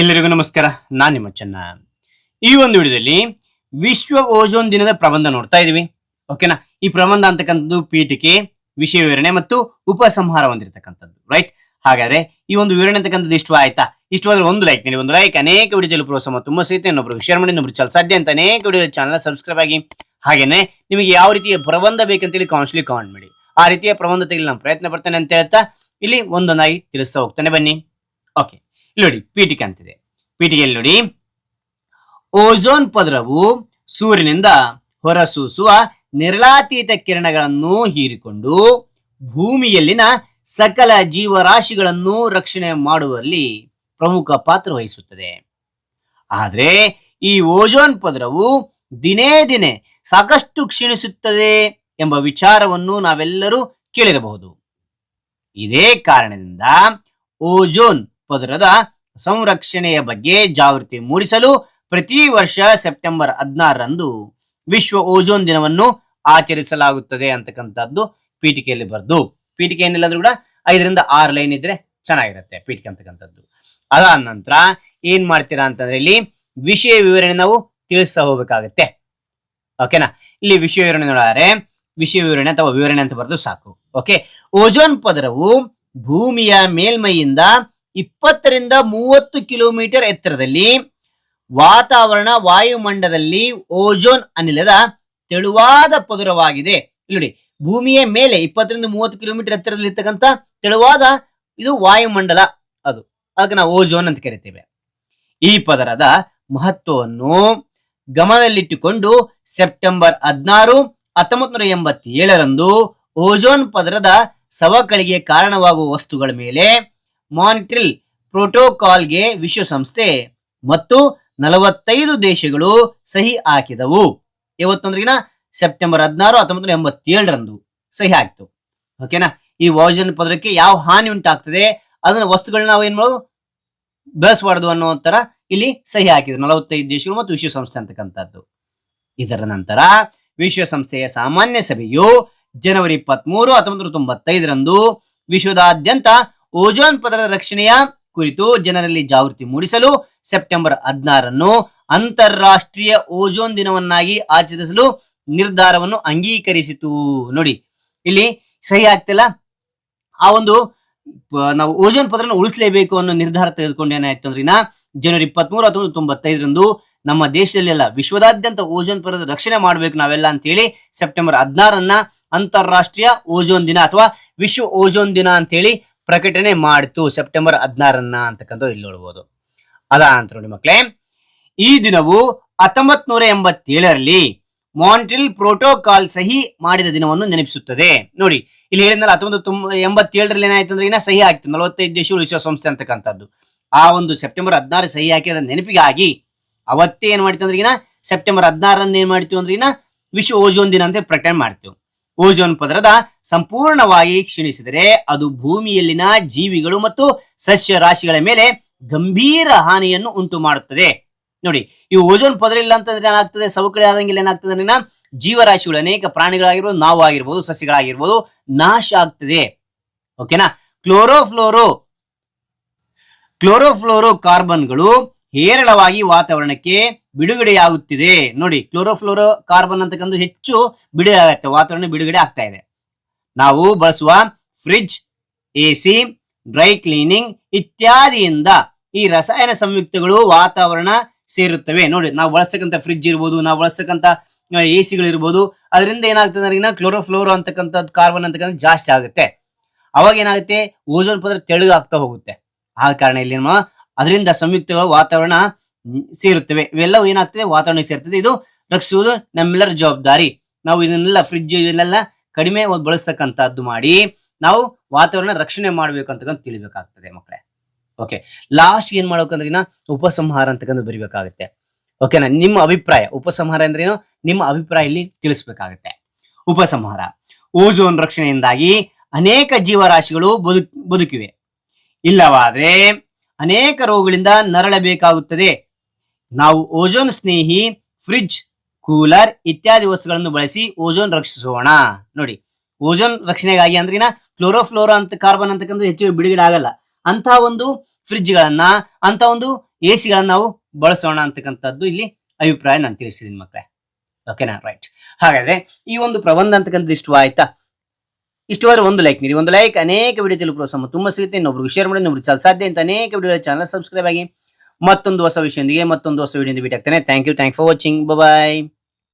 ಎಲ್ಲರಿಗೂ ನಮಸ್ಕಾರ. ನಾನ್ ನಿಮ್ಮ ಚೆನ್ನ. ಈ ಒಂದು ವಿಡಿಯೋದಲ್ಲಿ ವಿಶ್ವ ಓಜೋನ್ ದಿನದ ಪ್ರಬಂಧ ನೋಡ್ತಾ ಇದೀವಿ. ಓಕೆನಾ ಈ ಪ್ರಬಂಧ ಅಂತಕ್ಕಂಥದ್ದು ಪೀಠಿಕೆ ವಿಷಯ ವಿವರಣೆ ಮತ್ತು ಉಪಸಂಹಾರ ಹೊಂದಿರತಕ್ಕಂಥದ್ದು ರೈಟ್ ಹಾಗಾದ್ರೆ ಈ ಒಂದು ವಿವರಣೆ ಅಂತಕ್ಕಂಥದ್ದು ಇಷ್ಟ ಆಯ್ತಾ? ಇಷ್ಟವಾದ್ರೆ ಒಂದು ಲೈಕ್ ನೀಡಿ, ಒಂದು ಲೈಕ್ ಅನೇಕ ವಿಡಿಯೋದಲ್ಲಿ ಪ್ರೋತ್ಸಾಹ ತುಂಬಾ ಸಹಿತ ಇನ್ನೊಬ್ರು ಶೇರ್ ಮಾಡಿ ಇನ್ನೊಬ್ರು ಚಲ ಸಾಧ್ಯ ಅಂತ ಅನೇಕ ವಿಡಿಯೋ ಚಾನಲ್ ಸಬ್ಸ್ಕ್ರೈಬ್ ಆಗಿ. ಹಾಗೇನೆ ನಿಮಗೆ ಯಾವ ರೀತಿಯ ಪ್ರಬಂಧ ಬೇಕಂತೇಳಿ ಕಾನ್ಸ್ಲಿ ಕಾಮೆಂಟ್ ಮಾಡಿ. ಆ ರೀತಿಯ ಪ್ರಬಂಧ ತೆಗೆಲಿ ನಾನು ಪ್ರಯತ್ನ ಪಡ್ತೇನೆ ಅಂತ ಹೇಳ್ತಾ, ಇಲ್ಲಿ ಒಂದೊಂದಾಗಿ ತಿಳಿಸ್ತಾ ಹೋಗ್ತಾನೆ. ಬನ್ನಿ. ಓಕೆ ನೋಡಿ, ಪೀಠಿಕೆ ಅಂತಿದೆ. ಪೀಠಿಕೆಯಲ್ಲಿ ನೋಡಿ, ಓಜೋನ್ ಪದರವು ಸೂರ್ಯನಿಂದ ಹೊರಸೂಸುವ ನಿರ್ಲಾತೀತ ಕಿರಣಗಳನ್ನು ಹೀರಿಕೊಂಡು ಭೂಮಿಯಲ್ಲಿನ ಸಕಲ ಜೀವರಾಶಿಗಳನ್ನು ರಕ್ಷಣೆ ಮಾಡುವಲ್ಲಿ ಪ್ರಮುಖ ಪಾತ್ರ ವಹಿಸುತ್ತದೆ. ಆದರೆ ಈ ಓಜೋನ್ ಪದರವು ದಿನೇ ದಿನೇ ಸಾಕಷ್ಟು ಕ್ಷೀಣಿಸುತ್ತದೆ ಎಂಬ ವಿಚಾರವನ್ನು ನಾವೆಲ್ಲರೂ ಕೇಳಿರಬಹುದು. ಇದೇ ಕಾರಣದಿಂದ ಓಜೋನ್ ಪದರದ ಸಂರಕ್ಷಣೆಯ ಬಗ್ಗೆ ಜಾಗೃತಿ ಮೂಡಿಸಲು ಪ್ರತಿ ವರ್ಷ ಸೆಪ್ಟೆಂಬರ್ ಹದಿನಾರರಂದು ವಿಶ್ವ ಓಜೋನ್ ದಿನವನ್ನು ಆಚರಿಸಲಾಗುತ್ತದೆ ಅಂತಕ್ಕಂಥದ್ದು ಪೀಠಿಕೆಯಲ್ಲಿ ಬರೆದು, ಪೀಠಿಕೆ ಏನಿಲ್ಲಾದ್ರೂ ಕೂಡ ಐದರಿಂದ ಆರು ಲೈನ್ ಇದ್ರೆ ಚೆನ್ನಾಗಿರುತ್ತೆ ಪೀಠಿಕೆ ಅಂತಕ್ಕಂಥದ್ದು. ಅದಾದ ನಂತರ ಏನ್ ಮಾಡ್ತೀರಾ ಅಂತಂದ್ರೆ ಇಲ್ಲಿ ವಿಷಯ ವಿವರಣೆ ನಾವು ತಿಳಿಸ್ತಾ ಹೋಗ್ಬೇಕಾಗತ್ತೆ. ಓಕೆನಾ ಇಲ್ಲಿ ವಿಷಯ ವಿವರಣೆ ನೋಡಿದ್ರೆ ವಿಷಯ ವಿವರಣೆ ಅಥವಾ ವಿವರಣೆ ಅಂತ ಬರೆದು ಸಾಕು. ಓಕೆ ಓಜೋನ್ ಪದರವು ಭೂಮಿಯ ಮೇಲ್ಮೈಯಿಂದ ಇಪ್ಪತ್ತರಿಂದ ಮೂವತ್ತು ಕಿಲೋಮೀಟರ್ ಎತ್ತರದಲ್ಲಿ ವಾತಾವರಣ ವಾಯುಮಂಡಲದಲ್ಲಿ ಓಜೋನ್ ಅನಿಲದ ತೆಳುವಾದ ಪದರವಾಗಿದೆ. ನೋಡಿ, ಭೂಮಿಯ ಮೇಲೆ ಇಪ್ಪತ್ತರಿಂದ ಮೂವತ್ತು ಕಿಲೋಮೀಟರ್ ಎತ್ತರದಲ್ಲಿ ಇರ್ತಕ್ಕಂಥ ತೆಳುವಾದ ಇದು ವಾಯುಮಂಡಲ ಅದು. ಅದಕ್ಕೆ ನಾವು ಓಜೋನ್ ಅಂತ ಕರಿತೇವೆ. ಈ ಪದರದ ಮಹತ್ವವನ್ನು ಗಮನದಲ್ಲಿಟ್ಟುಕೊಂಡು ಸೆಪ್ಟೆಂಬರ್ ಹದಿನಾರು ಹತ್ತೊಂಬತ್ತು ನೂರ ಎಂಬತ್ತೇಳರಂದು ಓಜೋನ್ ಪದರದ ಸವಕಳಿಗೆ ಕಾರಣವಾಗುವ ವಸ್ತುಗಳ ಮೇಲೆ ಮಾನಿಟ್ರಿಲ್ ಪ್ರೋಟೋಕಾಲ್ಗೆ ವಿಶ್ವಸಂಸ್ಥೆ ಮತ್ತು ನಲವತ್ತೈದು ದೇಶಗಳು ಸಹಿ ಹಾಕಿದವು. ಇವತ್ತೊಂದ್ರಿಗಿನ ಸೆಪ್ಟೆಂಬರ್ ಹದಿನಾರು ಹತ್ತೊಂಬತ್ತು ಎಂಬತ್ತೇಳರಂದು ಸಹಿ ಆಯಿತು ಓಕೆನಾ ಈ ವಾಜನ್ ಪದರಕ್ಕೆ ಯಾವ ಹಾನಿ ಉಂಟಾಗ್ತದೆ? ಅದನ್ನ ವಸ್ತುಗಳನ್ನ ನಾವು ಏನ್ ಮಾಡೋದು? ಬೆಳೆಸಬಾರ್ದು ಅನ್ನೋ ತರ ಇಲ್ಲಿ ಸಹಿ ಹಾಕಿದ್ರು. ನಲವತ್ತೈದು ದೇಶಗಳು ಮತ್ತು ವಿಶ್ವಸಂಸ್ಥೆ ಅಂತಕ್ಕಂಥದ್ದು. ಇದರ ನಂತರ ವಿಶ್ವಸಂಸ್ಥೆಯ ಸಾಮಾನ್ಯ ಸಭೆಯು ಜನವರಿ ಇಪ್ಪತ್ಮೂರು ಹತ್ತೊಂಬತ್ತು ನೂರ ತೊಂಬತ್ತೈದರಂದು ವಿಶ್ವದಾದ್ಯಂತ ಓಜೋನ್ ಪದರ ರಕ್ಷಣೆಯ ಕುರಿತು ಜನರಲ್ಲಿ ಜಾಗೃತಿ ಮೂಡಿಸಲು ಸೆಪ್ಟೆಂಬರ್ ಹದಿನಾರನ್ನು ಅಂತಾರಾಷ್ಟ್ರೀಯ ಓಜೋನ್ ದಿನವನ್ನಾಗಿ ಆಚರಿಸಲು ನಿರ್ಧಾರವನ್ನು ಅಂಗೀಕರಿಸಿತು. ನೋಡಿ, ಇಲ್ಲಿ ಸಹಿ ಆಗ್ತಿಲ್ಲ ಆ ಒಂದು ನಾವು ಓಜೋನ್ ಪದರನ್ನು ಉಳಿಸಲೇಬೇಕು ಅನ್ನೋ ನಿರ್ಧಾರ ತೆಗೆದುಕೊಂಡು ಏನಾಯ್ತು ಅಂದ್ರೆ ಜನವರಿ ಜನವರಿ ಇಪ್ಪತ್ಮೂರು ಹತ್ತೊಂಬತ್ತು ತೊಂಬತ್ತೈದರಂದು ನಮ್ಮ ದೇಶದಲ್ಲೆಲ್ಲ ವಿಶ್ವದಾದ್ಯಂತ ಓಜೋನ್ ಪದರ ರಕ್ಷಣೆ ಮಾಡಬೇಕು ನಾವೆಲ್ಲ ಅಂತ ಹೇಳಿ ಸೆಪ್ಟೆಂಬರ್ ಹದಿನಾರನ್ನ ಅಂತಾರಾಷ್ಟ್ರೀಯ ಓಜೋನ್ ದಿನ ಅಥವಾ ವಿಶ್ವ ಓಜೋನ್ ದಿನ ಅಂತ ಹೇಳಿ ಪ್ರಕಟಣೆ ಮಾಡಿತು ಸೆಪ್ಟೆಂಬರ್ ಹದಿನಾರನ್ನ ಅಂತಕ್ಕಂಥದ್ದು ಇಲ್ಲಿ ನೋಡ್ಬೋದು. ಅದಾ ಅಂತ ನೋಡಿ ಮಕ್ಕಳೇ ಈ ದಿನವು ಹತ್ತೊಂಬತ್ ನೂರ ಎಂಬತ್ತೇಳರಲ್ಲಿ ಮಾಂಟ್ರಿಲ್ ಪ್ರೋಟೋಕಾಲ್ ಸಹಿ ಮಾಡಿದ ದಿನವನ್ನು ನೆನಪಿಸುತ್ತದೆ. ನೋಡಿ, ಇಲ್ಲಿ ಹೇಳಿದ್ನಲ್ಲ ಹತ್ತೊಂಬತ್ತು ತುಂಬ, ಎಂಬತ್ತೇಳರಲ್ಲಿ ಏನಾಯ್ತು ಅಂದ್ರೆ ಇನ್ನ ಸಹಿ ಆಗ್ತದೆ ನಲವತ್ತೈದು ದೇಶಗಳು ವಿಶ್ವಸಂಸ್ಥೆ ಅಂತಕ್ಕಂಥದ್ದು. ಆ ಒಂದು ಸೆಪ್ಟೆಂಬರ್ ಹದಿನಾರು ಸಹಿ ಹಾಕಿದ ನೆನಪಿಗಾಗಿ ಅವತ್ತೇ ಏನ್ ಇನ್ನ ಸೆಪ್ಟೆಂಬರ್ ಹದಿನಾರನ್ನ ಏನ್ ಮಾಡ್ತೀವಿ ಅಂದ್ರೆ ಇನ್ನ ವಿಶ್ವ ಓಜೋನ್ ದಿನ ಅಂತ ಪ್ರಕಟಣೆ ಮಾಡ್ತೀವಿ ಓಜೋನ್ ಪದರದ ಸಂಪೂರ್ಣವಾಗಿ ಕ್ಷೀಣಿಸಿದರೆ ಅದು ಭೂಮಿಯಲ್ಲಿನ ಜೀವಿಗಳು ಮತ್ತು ಸಸ್ಯ ರಾಶಿಗಳ ಮೇಲೆ ಗಂಭೀರ ಹಾನಿಯನ್ನು ಉಂಟು ಮಾಡುತ್ತದೆ ನೋಡಿ, ಈ ಓಜೋನ್ ಪದರ ಇಲ್ಲ ಅಂತಂದ್ರೆ ಏನಾಗ್ತದೆ? ಸವಕಳಿ ಆದಂಗಿಲ್ಲ ಏನಾಗ್ತದೆ ಜೀವರಾಶಿಗಳು ಅನೇಕ ಪ್ರಾಣಿಗಳಾಗಿರ್ಬೋದು ನಾವು ಆಗಿರ್ಬೋದು ಸಸ್ಯಗಳಾಗಿರ್ಬೋದು ನಾಶ ಆಗ್ತದೆ. ಓಕೆನಾ ಕ್ಲೋರೋಫ್ಲೋರೋ ಕ್ಲೋರೋಫ್ಲೋರೋ ಕಾರ್ಬನ್ಗಳು ಹೇರಳವಾಗಿ ವಾತಾವರಣಕ್ಕೆ ಬಿಡುಗಡೆಯಾಗುತ್ತಿದೆ. ನೋಡಿ ಕ್ಲೋರೋಫ್ಲೋರೋ ಕಾರ್ಬನ್ ಅಂತಕ್ಕಂಥ ಹೆಚ್ಚು ಬಿಡುಗಡೆ ಆಗುತ್ತೆ ವಾತಾವರಣ ಬಿಡುಗಡೆ ಆಗ್ತಾ ಇದೆ. ನಾವು ಬಳಸುವ ಫ್ರಿಡ್ಜ್, ಎಸಿ, ಡ್ರೈ ಕ್ಲೀನಿಂಗ್ ಇತ್ಯಾದಿಯಿಂದ ಈ ರಸಾಯನ ಸಂಯುಕ್ತಗಳು ವಾತಾವರಣ ಸೇರುತ್ತವೆ. ನೋಡಿ, ನಾವು ಬಳಸ್ತಕ್ಕಂಥ ಫ್ರಿಡ್ಜ್ ಇರ್ಬೋದು, ನಾವು ಬಳಸ್ತಕ್ಕಂಥ ಎ ಸಿಗಳು ಇರ್ಬೋದು, ಅದರಿಂದ ಏನಾಗ್ತದೆ ಅಂದ್ರೆ ಕ್ಲೋರೋಫ್ಲೋರೋ ಅಂತಕ್ಕಂಥದ್ದು ಕಾರ್ಬನ್ ಅಂತಕ್ಕಂಥ ಜಾಸ್ತಿ ಆಗುತ್ತೆ. ಅವಾಗ ಏನಾಗುತ್ತೆ? ಓಜೋನ್ ಪದರ ತೆಳುಗಾಗ್ತಾ ಹೋಗುತ್ತೆ. ಆ ಕಾರಣ ಇಲ್ಲಿ ಅದರಿಂದ ಸಂಯುಕ್ತಗಳು ವಾತಾವರಣ ಸೇರುತ್ತವೆ. ಇವೆಲ್ಲವೂ ಏನಾಗ್ತದೆ? ವಾತಾವರಣ ಸೇರ್ತದೆ. ಇದು ರಕ್ಷಿಸುವುದು ನಮ್ಮೆಲ್ಲರ ಜವಾಬ್ದಾರಿ. ನಾವು ಇದನ್ನೆಲ್ಲ ಫ್ರಿಡ್ಜ್ ಇದನ್ನೆಲ್ಲ ಕಡಿಮೆ ಬಳಸ್ತಕ್ಕಂಥದ್ದು ಮಾಡಿ ನಾವು ವಾತಾವರಣ ರಕ್ಷಣೆ ಮಾಡ್ಬೇಕು ಅಂತಕ್ಕಂಥ ತಿಳಿಬೇಕಾಗ್ತದೆ ಮಕ್ಕಳೇ. ಓಕೆ ಲಾಸ್ಟ್ ಏನ್ ಮಾಡ್ಬೇಕಂದ್ರೆ ಉಪಸಂಹಾರ ಅಂತಕ್ಕಂಥ ಬರಿಬೇಕಾಗುತ್ತೆ. ಓಕೆನಾ ನಿಮ್ಮ ಅಭಿಪ್ರಾಯ? ಉಪಸಂಹಾರ ಅಂದ್ರೆ ಏನು? ನಿಮ್ಮ ಅಭಿಪ್ರಾಯ ಇಲ್ಲಿ ತಿಳಿಸ್ಬೇಕಾಗತ್ತೆ. ಉಪಸಂಹಾರ. ಓಜೋನ್ ರಕ್ಷಣೆಯಿಂದಾಗಿ ಅನೇಕ ಜೀವರಾಶಿಗಳು ಬದುಕ್, ಬದುಕಿವೆ. ಇಲ್ಲವಾದ್ರೆ ಅನೇಕ ರೋಗಗಳಿಂದ ನರಳಬೇಕಾಗುತ್ತದೆ. ನಾವು ಓಜೋನ್ ಸ್ನೇಹಿ, ಫ್ರಿಡ್ಜ್, ಕೂಲರ್ ಇತ್ಯಾದಿ ವಸ್ತುಗಳನ್ನು ಬಳಸಿ ಓಜೋನ್ ರಕ್ಷಿಸೋಣ. ನೋಡಿ, ಓಜೋನ್ ರಕ್ಷಣೆಗಾಗಿ ಅಂದ್ರೆ ಕ್ಲೋರೋಫ್ಲೋರೋ ಅಂತ, ಕಾರ್ಬನ್ ಅಂತಕ್ಕಂಥ ಹೆಚ್ಚು ಬಿಡುಗಡೆ ಆಗಲ್ಲ ಅಂತ ಒಂದು ಫ್ರಿಡ್ಜ್ ಗಳನ್ನ ಅಂತ ಒಂದು ಎ ಸಿಗಳನ್ನ ನಾವು ಬಳಸೋಣ ಅಂತಕ್ಕಂಥದ್ದು ಇಲ್ಲಿ ಅಭಿಪ್ರಾಯ ನಾನು ತಿಳಿಸಿದ್ದೀನಿ ಮಕ್ಕಳೇ. ಓಕೆನಾ ರೈಟ್ ಹಾಗಾದ್ರೆ ಈ ಒಂದು ಪ್ರಬಂಧ ಅಂತಕ್ಕಂಥದ್ದು ಇಷ್ಟವಾಯ್ತಾ ಇಷ್ಟವಾದ್ರೆ ಒಂದು ಲೈಕ್ ನೀಡಿ. ಒಂದು ಲೈಕ್ ಅನೇಕ ವಿಡಿಯೋ ತಿಳಿಯುವ ಸಮ ತುಂಬ ಸಿಗುತ್ತೆ. ಇನ್ನೊಬ್ರಿಗೆ ಶೇರ್ ಮಾಡಿ, ಇನ್ನೊಬ್ರಿಗೆ ಚಲ ಸಾಧ್ಯ ಅಂತ ಅನೇಕ ವಿಡಿಯೋ ಚಾನಲ್ ಸಬ್ಸ್ಕ್ರೈಬ್ ಆಗಿ ಮತ್ತೊಂದು ಹೊಸ ವಿಷಯದೊಂದಿಗೆ, ಮತ್ತೊಂದು ಹೊಸ ವಿಡಿಯೋ ಭೇಟಿ ಆಗ್ತಾನೆ. Thank you thank for watching bye